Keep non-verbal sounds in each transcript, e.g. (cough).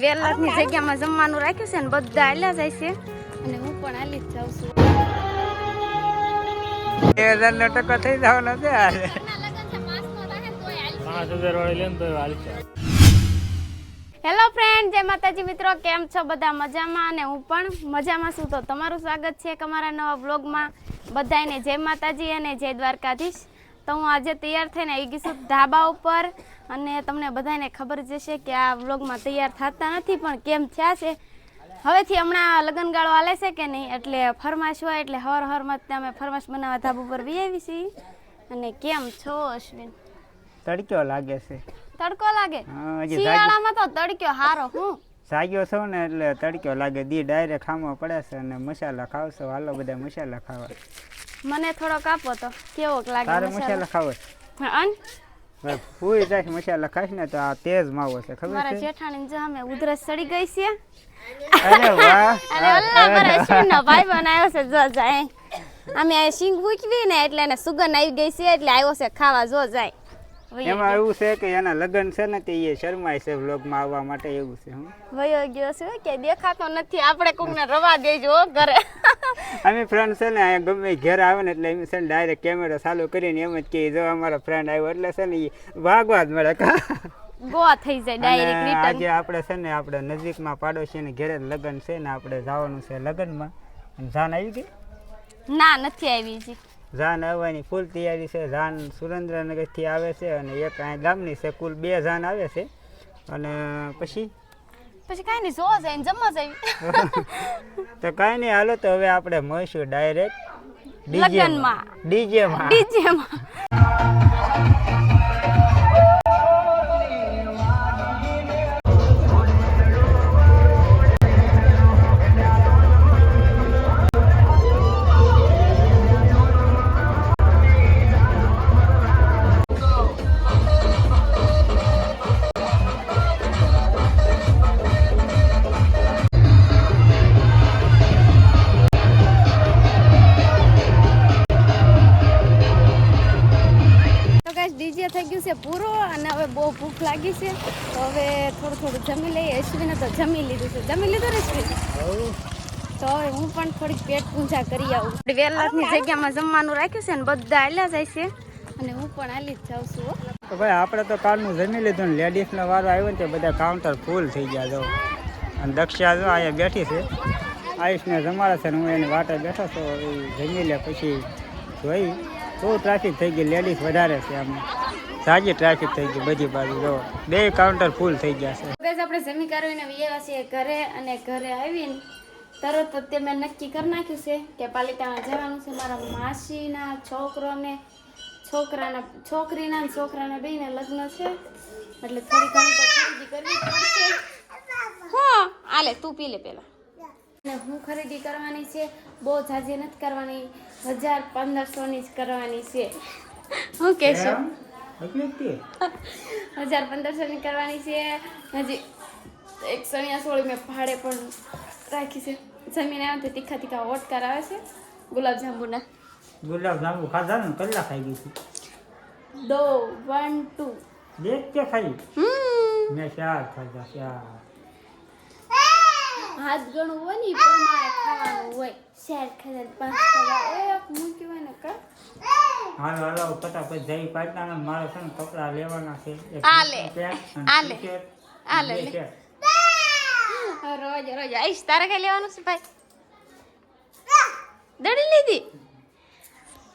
વેલાની જગ્યામાં જમવાનું રાખ્યું છે ને બધા આલ્યા જાય છે. અને હું પણ આલી જ જાઉં છું. બે હજાર નો ટકો થઈ આજે હાલ હેલો ફ્રેન્ડ જય માતાજી મિત્રો કેમ છો બધા મજામાં? અને હું પણ મજામાં છું. તો તમારું સ્વાગત છે અમારા નવા બ્લોગમાં બધાને જય માતાજી અને જય દ્વારકાધીશ. તો હું આજે તૈયાર થઈને આવી ગઈ છું ધાબા ઉપર અને તમને બધાને ખબર જ કે આ વ્લોગમાં તૈયાર થતા નથી પણ કેમ થયા છે? હવેથી હમણાં લગ્નગાળો હાલે છે કે નહીં? એટલે ફરમાશ હોય એટલે હર હરમાં અમે ફરમાશ બનાવવા ધાબા ઉપર વી આવી છીએ. અને કેમ છો અશ્વિન? તડક્યો લાગે છે. તડકો લાગે? શિયાળામાં તો તડક્યો હારો હું? જાગ્યો છો ને એટલે તડક્યો લાગે. દી ડાયરેક્ટ ખામો પડે છે અને મસાલા ખાવશો. હાલો બધા મસાલા ખાવા. મને થોડોક આપો તો કેવો લાગે તારે મસાલો? ખાવો અન? ફૂઈ જાય મસાલા ખાઈશ ને તો આ તેજ માવો છે ખબર મારા જેઠાણી જેઠાણી અમે ઉધરસ ચડી ગઈ છે. અરે (laughs) વાહ અરે અલ્લાહ મારા અશ્વિનનો ભાઈ બનાવ્યો છે જો જાય. અમે આ સિંગ મૂકવી ને એટલે એને સુગંધ આવી ગઈ છે એટલે આવ્યો છે ખાવા જો જાય. એમાં એવું છે કે એના લગ્ન છે ને તે એ શરમાય છે વ્લોગમાં આવવા માટે એવું છે હું. વયો ગયો છે કે દેખાતો નથી. આપણે કોકને રવા દેજો ઘરે. (laughs) અમે ફ્રેન્ડ છે ને ગમે ઘેર આવે ને એટલે એમ છે ને ડાયરેક્ટ કેમેરો ચાલુ કરીને એમ જ કે જો અમારો ફ્રેન્ડ આવ્યો એટલે છે ને એ ભાગવા જ મળે. કા (laughs) ગોવા થઈ જાય ડાયરેક્ટ રિટર્ન આજે આપણે છે ને આપણે નજીકમાં પાડોશીને ઘેરે જ લગ્ન છે ને આપણે જવાનું છે લગ્નમાં. જાન આવી ગઈ? ના નથી આવી જી જાન આવવાની ફૂલ તૈયારી છે. જાન સુરેન્દ્રનગરથી આવે છે અને એક અહીં ગામની છે. કુલ બે જાન આવે છે. અને પછી? પછી કાંઈ નહીં જોવા જાય જમવા જાય (laughs) તો કાંઈ નહીં હાલો તો હવે આપણે મળીશું ડાયરેક્ટ ડીજેમાં. ડીજેમાં. ડીજેમાં. ગયું છે પૂરો અને હવે બહુ ભૂખ લાગી છે. તો હવે થોડું થોડું જમી લઈએ. અશ્વિને તો જમી લીધું છે. જમી લીધું ને અશ્વિન તો હવે હું પણ થોડીક પેટ પૂજા કરી આવું. વેલાની જગ્યામાં જમવાનું રાખ્યું છે ને બધા આલ્યા જાય છે. અને હું પણ આલી જ જાઉં છું તો ભાઈ આપણે તો કાલનું જમી લીધું ને લેડીઝનો વારો આવ્યો ને તે બધા કાઉન્ટર ફૂલ થઈ ગયા જો. અને દક્ષા જો અહીંયા બેઠી છે. આયુષને જમાડે છે ને હું એની વાટે બેઠો છું. એ જમી લે પછી જોઈ. બહુ ટ્રાફિક થઈ ગઈ લેડીઝ વધારે છે આમ. સાજી ટ્રાફિક થઈ ગઈ બધી બાજુ જો. બે કાઉન્ટર ફૂલ થઈ ગયા છે. ગાઈસ આપણે જમી કરીને આવ્યા છીએ ઘરે અને ઘરે આવીને તરત જ તે મેં નક્કી કરી નાખ્યું છે કે પાલિતાણા જવાનું છે. મારા માસીના છોકરોને છોકરાના છોકરીના છોકરાના બેને લગ્ન છે. એટલે થોડી ઘણી તો ખરીદી કરવી પડશે. હા આલે તું પી લે પેલા. અને હું ખરીદી કરવાની છે. બહુ જાજી નથી કરવાની. હજાર પંદરસોની જ કરવાની છે. હું કહેશો. હજાર પંદરસોની કરવાની છે. હજી એક સણિયા સોળી મેં ભાડે પણ રાખી છે. જમીન આવે તો તીખા તીખા ઓટકાર આવે છે. ગુલાબ જાંબુના. ગુલાબ જાંબુ ખાધા ને કલાક ખાઈ ગઈ હતી દો વન ટુ. દેખ કે ખાઈ? મેં ચાર ખાધા ચાર. હાથ ગણું હોય ને એ પ્રમાણે ખાવાનું હોય. ચાર ખાધા પાંચ ખાધા. એક મૂક્યું હોય ને કા? હાલો હાલો ફટાફટ જઈ પાટણા મારે છે ને કપડાં લેવાના છે. રોજ રોજ. આઈશ તારે કઈ લેવાનું છે ભાઈ? દડી લીધી.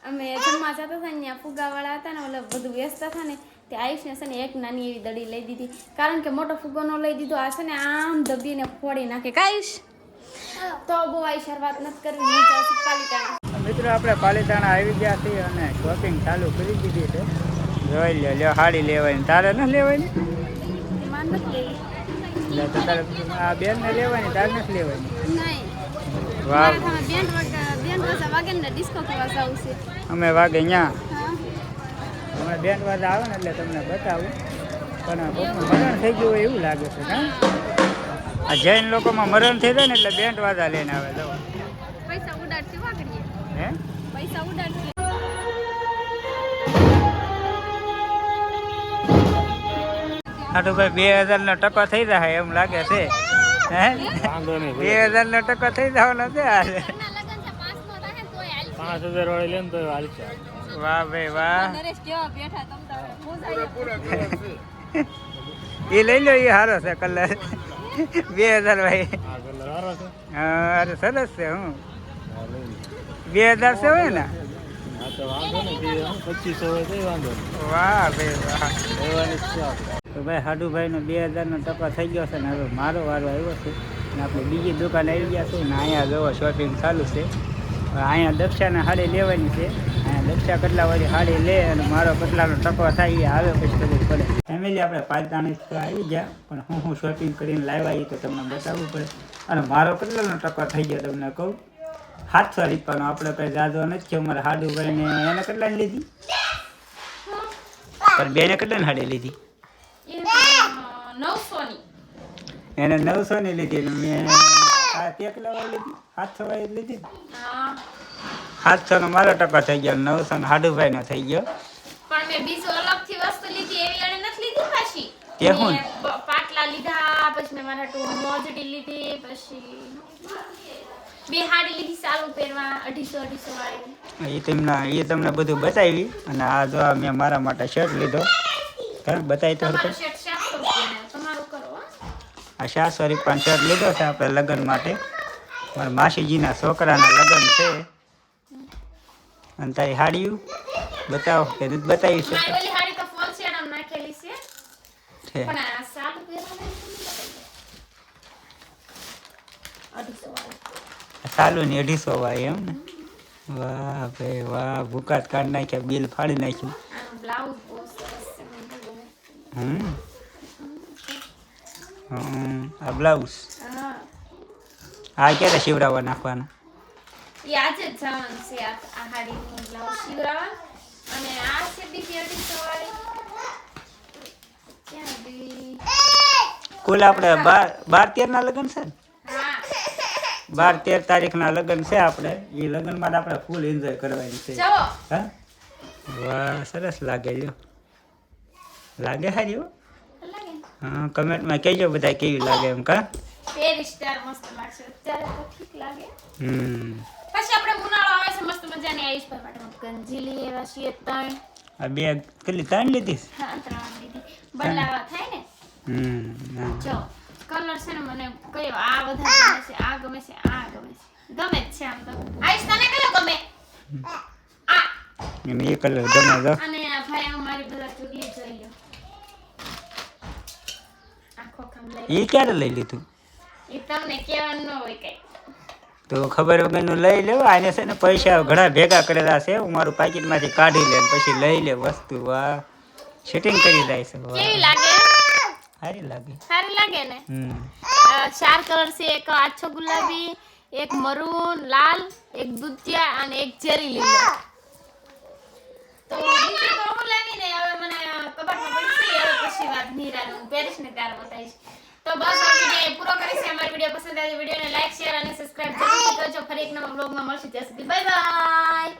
અમે જમવા જતા હતા ને ત્યાં ફુગાવાળા હતા ને ઓલા બધું વ્યસ્ત હતા ને તે આયુષને છે ને એક નાની એવી દડી લઈ દીધી. કારણ કે મોટો ફુગો ન લઈ દીધો આ છે ને આમ દબીને ફોડી નાખે. કાયુષ તો બહુ આઈ શરૂઆત નથી કરવી હું જાઉં છું પાલિતાણા. મિત્રો આપણે પાલીતાણા આવી ગયા છીએ અને શોપિંગ ચાલુ કરી દીધી છે. જોઈ લે લ્યો સાડી લેવાની તારે ન લેવાની આ નથી ને તો લેવાની તારે નથી લેવાની અમે વાગે હા. અમે બેન વાગે આવે ને એટલે તમને બતાવું. પણ મરણ થઈ ગયું હોય એવું લાગે છે આ જૈન લોકોમાં મરણ થઈ જાય ને એટલે બેન્ડ વાજા લઈને આવે જો પૈસા ઉડાડશે વાગડીએ હે પૈસા ઉડાડી. હાટુ ભાઈ બે હજાર નો ટકો થઈ જાય એમ લાગે છે. હે? બે હજાર નો ટકો થઈ જવાનો છે આજે. પાંચ હજાર વાળી લે ને તો વાહ ભાઈ વાહ. એ લઈ લો એ સારો છે કલર. બે હજાર ભાઈ હા, અરે સરસ છે હું. બે હજાર છે હોય ને? વાહ તો ભાઈ હાડુભાઈ બે હજાર ટકો થઈ ગયો છે ને હવે મારો વારો આવ્યો છે. ને આપણે બીજી દુકાન આવી ગયા છે ને અહીંયા જોવો શોપિંગ ચાલુ છે. અહીંયા દક્ષાને હાડી લેવાની છે. અહીંયા દક્ષા કેટલા વાળી હાડી લે અને મારો કેટલાનો ટકો થાય આવે પછી પડે. ફેમિલી આપણે પાલતાણી તો આવી ગયા. પણ હું હું શોપિંગ કરીને લાવ્યા એ તો તમને બતાવવું પડે. અને મારો કેટલાનો ટકો થઈ ગયો તમને કહું. સાતસો રીપવાનો આપણે કંઈ જાજો નથી થયો હાડું હાડુભાઈને એને કેટલા લીધી? પણ બેને કેટલા હાડી લીધી? એને નવસો ની લીધી મેં કેટલા વાળી લીધી? સાતસો વાળી લીધી સાતસો નો મારો ટકો થઈ ગયો નવસો નો હાડુભાઈ નો થઈ ગયો. પણ મેં બીજું અલગથી વસ્તુ લીધી એવી એને નથી લીધી પાછી. તે હું? પાટલા લીધા પછી મેં મારા ટુ મોજડી લીધી પછી બે હાડી લીધી સારું પહેરવા અઢીસો અઢીસો વાળી. એ તમને એ તમને બધું બતાવી. અને આ જો મેં મારા માટે શર્ટ લીધો. કારણ બતાવી તો આ સાતસો રૂપિયાનો રૂપિયાનો શર્ટ લીધો છે આપણે લગ્ન માટે. મારા માસીજીના છોકરાના લગ્ન છે. અને તારી હાડીયું? બતાવો કે દૂધ બતાવી છે મારી ઓલી હાડી તો ફોલ શેડમ નાખેલી છે છે પણ આ સારું પહેરવા અઢીસો વાળી ચાલુ ને અઢીસો ભાઈ એમ ને. વાહ ભાઈ વાહ ભૂકાત કાઢી નાખ્યા બિલ ફાડી નાખ્યું. હમ? આ બ્લાઉઝ? હા. આ ક્યારે શિવરાવા નાખવાના? કુલ આપણે બાર બાર તેરના લગ્ન છે ને? બાર તેર તારીખના લગ્ન છે આપણે. એ લગ્નમાં આપણે ફૂલ એન્જોય કરવાની છે. હા? વાહ સરસ લાગે લ્યો. લાગે હારી હો? કમેન્ટમાં કહેજો બધા કેવી લાગે એમ કા? બે કેટલી ત્રણ લીધી? ત્રણ બદલાવા થાય ને? હમ જો કલર છે ને મને કયો આ વધારે ગમે છે આ ગમે છે આ ગમે છે. ગમે જ છે આમ તો. આઈશ તને કયો ગમે? આ. એમ એ કલર ગમે તો અને આ ભાઈ અમારી બધા ચૂકલી જોઈ લો આખો કામ લઈ એ ક્યારે લઈ લીધું? એ તમને કહેવાનું ન હોય કઈ. તો ખબર વગરનું લઈ લેવો આને છે ને પૈસા ઘણા ભેગા કરેલા છે. હું મારું પાકીટમાંથી કાઢી લે પછી લઈ લે વસ્તુ. વાહ. સેટિંગ કરી જાય છે. કેવી લાગે? સારી લાગે. સારી લાગે ને? ચાર કલર છે. એક આછો ગુલાબી એક મરૂન લાલ એક દૂધિયા અને એક ચેરી લીલો. તો તો હું લેવી હવે મને કબાટમાં પડી હવે પછી વાત નીરાનું. પહેરીશ ને ત્યારે બતાવીશ. તો બસ આ વીડિયો પૂરો કરીશ. અમારી વીડિયો પસંદ આવે વિડીયોને લાઈક શેર અને સબસ્ક્રાઇબ જરૂરથી કરજો. ફરી એક નવા બ્લોગમાં મળશું. ત્યાં સુધી બાય બાય